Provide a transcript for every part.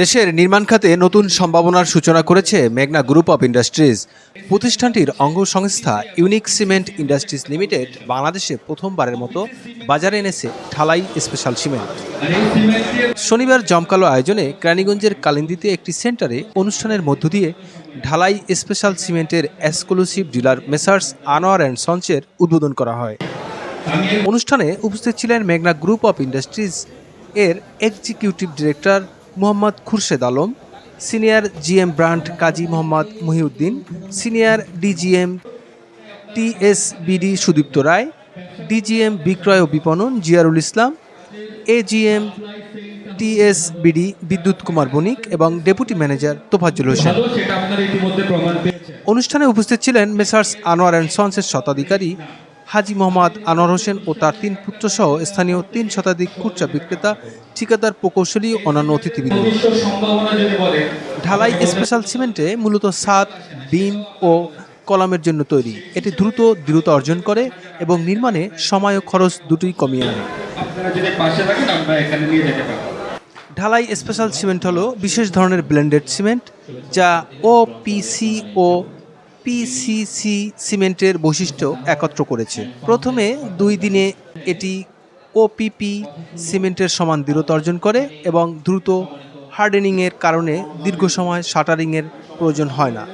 দেশের নির্মাণ খাতে নতুন সম্ভাবনার সূচনা করেছে মেঘনা গ্রুপ অফ ইন্ডাস্ট্রিজ। প্রতিষ্ঠানটির অঙ্গ সংস্থা ইউনিক সিমেন্ট ইন্ডাস্ট্রিজ লিমিটেড বাংলাদেশে প্রথমবারের মতো বাজারে এনেছে ঢালাই স্পেশাল সিমেন্ট। শনিবার জমকালো আয়োজনে ক্রানীগঞ্জের কালিন্দিতে একটি সেন্টারে অনুষ্ঠানের মধ্য দিয়ে ঢালাই স্পেশাল সিমেন্টের exclusive dealer Messrs Anwar and সঞ্চের উদ্বোধন করা হয়। অনুষ্ঠানে উপস্থিত ছিলেন মেঘনা গ্রুপ অফ ইন্ডাস্ট্রিজ এর executive director Mohammad Khurshed Alam senior GM brand Kazi Mohammad Mohiuddin senior DGM TSBD Sudipta Roy DGM বিক্রয় ও বিপণন জিয়ারুল ইসলাম এজিএম টিএসবিডি বিদ্যুৎ কুমার বণিক এবং ডেপুটি ম্যানেজার তোফাজ্জুল হোসেন। অনুষ্ঠানে উপস্থিত ছিলেন মেসার্স আনোয়ার অ্যান্ড সন্সের শতাধিকারী হাজি মোহাম্মদ আনোয়ার হোসেন ও তার তিন পুত্রসহ স্থানীয় তিন শতাধিক খুচরা বিক্রেতা ঠিকাদার প্রকৌশলী ও অন্যান্য অতিথিবৃন্দ। ঢালাই স্পেশাল সিমেন্টে মূলত সাত বিম ও কলামের জন্য তৈরি। এটি দ্রুত দৃঢ়তা অর্জন করে এবং নির্মাণে সময় ও খরচ দুটোই কমিয়ে আনে। ঢালাই স্পেশাল সিমেন্ট হলো বিশেষ ধরনের ব্লেন্ডেড সিমেন্ট যা ও ওপিসি ও পিসিসি সিমেন্টের বৈশিষ্ট্য একত্র করেছে। প্রথমে দুই দিনে এটি ওপিপি সিমেন্টের সমান দৃঢ়তা অর্জন করে এবং দ্রুত হার্ডেনিংয়ের কারণে দীর্ঘ সময় শাটারিংয়ের প্রয়োজন হয় না।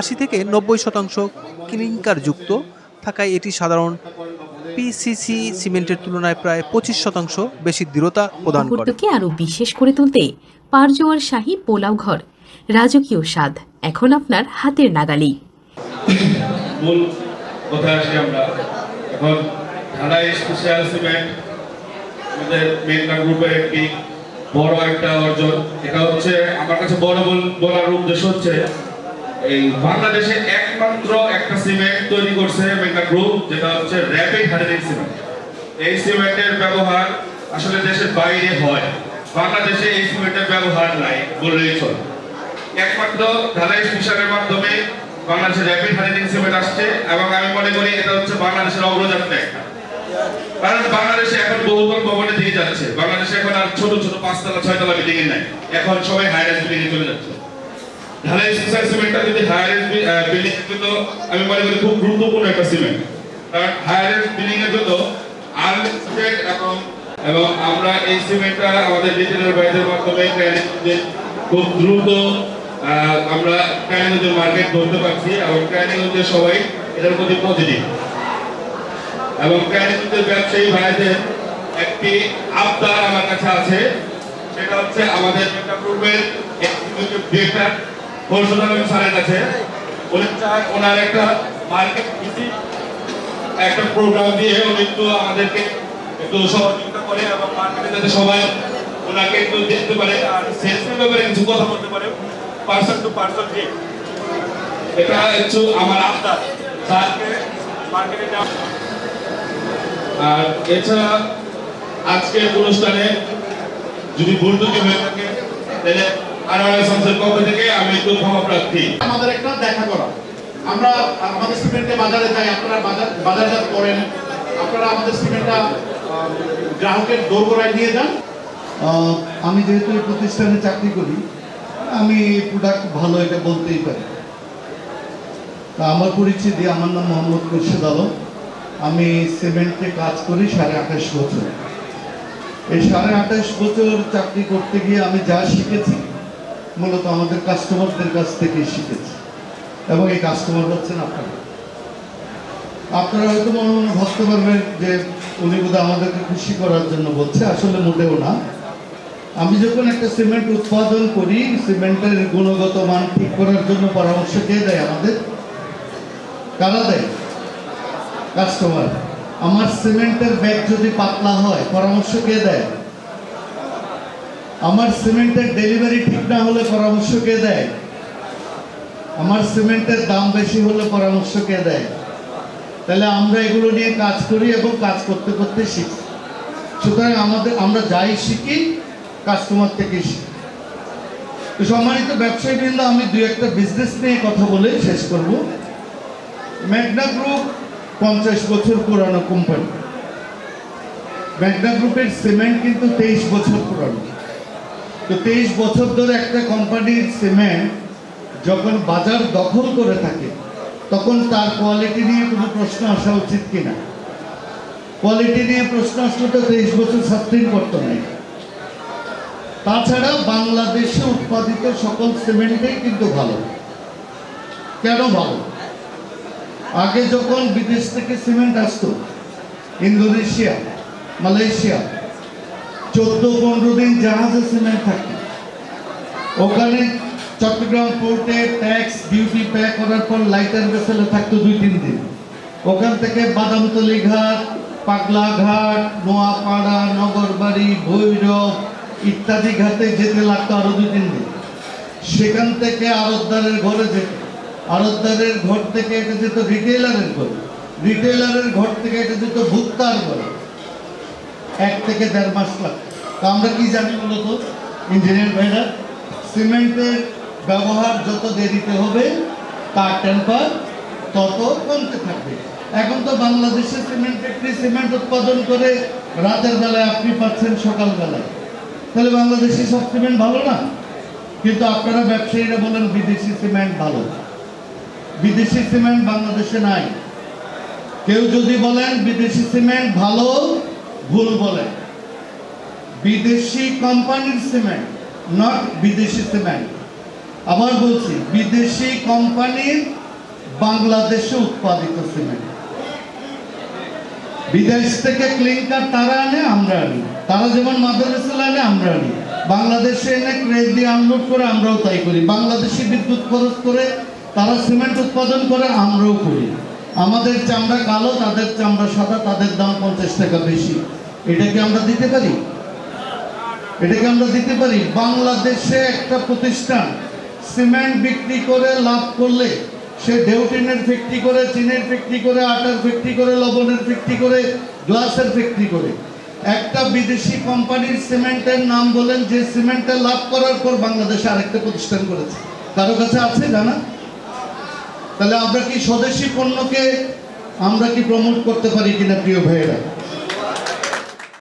আশি থেকে নব্বই শতাংশ ক্লিংকারযুক্ত থাকায় এটি সাধারণ পিসিসি সিমেন্টের তুলনায় প্রায় পঁচিশ শতাংশ বেশি দৃঢ়তা প্রদান করে। মুহূর্তকে আরও বিশেষ করে তুলতে পারজোয়ার শাহী পোলাও ঘর, রাজকীয় স্বাদ, এখন আপনার হাতের নাগালেই। মূল কথা আসি আমরা। এখন স্পেশাল সিমেন্ট, আমাদের মেঘনা গ্রুপের একটি বড় একটা অর্জন। এটা হচ্ছে আমার কাছে বড় বলার উদ্দেশ্য হচ্ছে, এই বাংলাদেশে একমাত্র একটা সিমেন্ট তৈরি করছে মেঘনা গ্রুপ যেটা হচ্ছে র্যাপিড হার্ডেনিং সিমেন্ট। এই সিমেন্টের ব্যবহার আসলে দেশের বাইরে হয়। বাংলাদেশে এই সিমেন্টের ব্যবহার নাই বললেই চলে। একমাত্র ঢালাই স্পেশালের মাধ্যমে বাংলাদেশের র্যাপিড হার্ডেনিং সিমেন্ট আসছে এবং আমি মনে করি এটা হচ্ছে বাংলাদেশের অগ্রযাত্রা কারণ বাংলাদেশে এখন বহুতল ভবনের দিকে যাচ্ছে। বাংলাদেশে এখন আর ছোট ছোট পাঁচতলা, ছয়তলা বিল্ডিং নাই। এখন সবাই হায়ার বিল্ডিং এ চলে যাচ্ছে। ঢালাই স্পেশাল সিমেন্টটা যদি হায়ার বিল্ডিং এর তো আমি মনে করি খুব গুরুত্বপূর্ণ একটা সিমেন্ট কারণ হায়ার বিল্ডিং এর জন্য আনলিমিটেড এবং এবং আমরা এই সিমেন্টটা আমাদের রিটেলার বাইদের মাধ্যমে খুব দ্রুত আমরা ট্রেনিংয়ের মার্কেট ধরতে পারছি এবং ট্রেনিংয়ে সবাই এটার প্রতি পজিটিভ এবং ট্রেনিংয়ের ব্যবসায়ী ভাইদের একটি আবদার আমার কাছে আছে, সেটা হচ্ছে আমাদের একটা গ্রুপের এক্সিকিউটিভ ডিরেক্টর খোরশদ আলম স্যারের কাছে। উনি চায় ওনার একটা মার্কেট ভিজিট একটা প্রোগ্রাম দিয়ে উনি একটু আমাদেরকে একটু সহযোগিতা করে এবং মার্কেটে যাতে সবাই ওনাকে একটু দেখতে পারে আর সেলসের ব্যাপারে কিছু কথা বলতে পারে। পার্সন টু পার্সন ঠিক এটা হচ্ছে আমার আবদার। স্যারকে মার্কেটে যাওয়া। আর এছাড়া আজকের অনুষ্ঠানে যদি ভুল ত্রুটি হয়ে থাকে তাহলে আনোয়ার সংসদের পক্ষ থেকে আমি একটু ক্ষমা প্রার্থী। আমাদের একটা দেখা করা। আমরা আমাদের সিমেন্টে বাজারে যাই আপনারা বাজার বাজারজাত করেন আপনারা আমাদের সিমেন্টটা আহ, গ্রাহকের দোরগোড়ায় নিয়ে যান। আহ, আমি যেহেতু এই প্রতিষ্ঠানে চাকরি করি আমি প্রোডাক্ট ভালো এটা বলতেই পারি। তা আমার পরিচিতি, আমার নাম মোহাম্মদ খুরশেদ আলম। আমি সিমেন্টে কাজ করি সাড়ে আঠাশ বছর। এই সাড়ে আঠাশ বছর চাকরি করতে গিয়ে আমি যা শিখেছি, মূলত আমাদের কাস্টমারদের কাছ থেকেই শিখেছি। এবং এই কাস্টমার হচ্ছেন আপনারা। আপনারা হয়তো মনে মনে ভাবতে পারবেন যে উনি বোধহয় আমাদেরকে খুশি করার জন্য বলছে, আসলে মোটেও না। আমি যখন একটা সিমেন্ট উৎপাদন করি, সিমেন্টের গুণগত মান ঠিক করার জন্য পরামর্শ কে দেয় আমাদের? কারা দেয়? কাস্টমার আমার সিমেন্টের ব্যাগ যদি পাতলা হয়, পরামর্শ কে দেয়? আমার সিমেন্টের ডেলিভারি ঠিক না হলে পরামর্শ কে দেয়? আমার সিমেন্টের দাম বেশি হলে পরামর্শ কে দেয়? তাহলে আমরা এগুলো নিয়ে কাজ করি এবং কাজ করতে করতে শিখি। সুতরাং আমাদের, আমরা যাই শিখি কাস্টমার থেকে সম্মানিত ব্যবসায়ীবৃন্দ, আমি দু একটা বিজনেস নিয়ে কথা বলে শেষ করব। ম্যাগনা গ্রুপ পঞ্চাশ বছর পুরানো কোম্পানি ম্যাগনা গ্রুপের সিমেন্ট কিন্তু তেইশ বছর পুরানো। তো তেইশ বছর ধরে একটা কোম্পানির সিমেন্ট যখন বাজার দখল করে থাকে, তখন তার কোয়ালিটি নিয়ে কোনো প্রশ্ন আসা উচিত কিনা? কোয়ালিটি নিয়ে প্রশ্ন আসলে তো তেইশ বছর সাস্টেন করতো নাই তাছাড়া বাংলাদেশে উৎপাদিত সকল সিমেন্টই কিন্তু ভালো। কেন ভালো? আগে যখন বিদেশ থেকে সিমেন্ট আসতো, ইন্দোনেশিয়া, মালয়েশিয়া চোদ্দ পনেরো দিন জাহাজে সিমেন্ট থাকে ওখানে চট্টগ্রাম পোর্টে ট্যাক্স, ডিউটি পে করার পর লাইটার ভেসেলে থাকতো দুই তিন দিন। ওখান থেকে বাদামতলি ঘাট, পাগলা ঘাট, নোয়াপাড়া, নগরবাড়ি, ভৈরব ইত্যাদি ঘাটে যেতে লাগতো আরও দুই তিন দিন। সেখান থেকে আরতদারের ঘরে যেত। আরতদারের ঘর থেকে এটা যেত রিটেলারের ঘর। রিটেলারের ঘর থেকে এটা যেত ভুক্তার ঘরে। এক থেকে দেড় মাস লাগতো। তো আমরা কি জানি মূলত? ইঞ্জিনিয়ার ভাইরা, সিমেন্টের ব্যবহার যত দেরিতে হবে তার টেম্পার তত কমতে থাকবে। এখন তো বাংলাদেশে সিমেন্ট ফ্যাক্টরি সিমেন্ট উৎপাদন করে রাতের বেলায় আপনি পাচ্ছেন সকালবেলায়। তাহলে বাংলাদেশি সব সিমেন্ট ভালো না? কিন্তু আপনারা ব্যবসায়ীরা বলেন বিদেশি সিমেন্ট ভালো। বিদেশি সিমেন্ট বাংলাদেশে নাই। কেউ যদি বলেন বিদেশি সিমেন্ট ভালো, ভুল বলেন বিদেশি কোম্পানির সিমেন্ট নট বিদেশি সিমেন্ট। আবার বলছি, বিদেশি কোম্পানির বাংলাদেশে উৎপাদিত সিমেন্ট। বিদেশ থেকে ক্লিংকার তারা আনে, আমরা আনি। তারা যেমন মাদারেসেল আনে, আমরা আনি। বাংলাদেশে এনে ক্রেজ দিয়ে আনলোড করে, আমরাও তাই করি। বাংলাদেশি বিদ্যুৎ খরচ করে, তারা সিমেন্ট উৎপাদন করে, আমরাও করি। আমাদের চামড়া কালো, তাদের চামড়া সাদা, তাদের দাম পঞ্চাশ টাকা বেশি। এটা কি আমরা দিতে পারি? এটাকে আমরা দিতে পারি? বাংলাদেশে একটা প্রতিষ্ঠান সিমেন্ট বিক্রি করে লাভ করলে সে ডেউটিনের ফ্যাক্টরি করে চিনের ফ্যাক্টরি করে, আটার ফ্যাক্টরি করে, লবণের ফ্যাক্টরি করে, গ্লাসের ফ্যাক্টরি করে। একটা বিদেশি কোম্পানির সিমেন্টের নাম বলেন, যে সিমেন্টে লাভ করার পর বাংলাদেশে আরেকটা প্রতিষ্ঠান করেছে। কারও কাছে আছে জানা? তাহলে আমরা কি স্বদেশি পণ্যকে আমরা কি প্রমোট করতে পারি কিনা, প্রিয় ভাইয়েরা?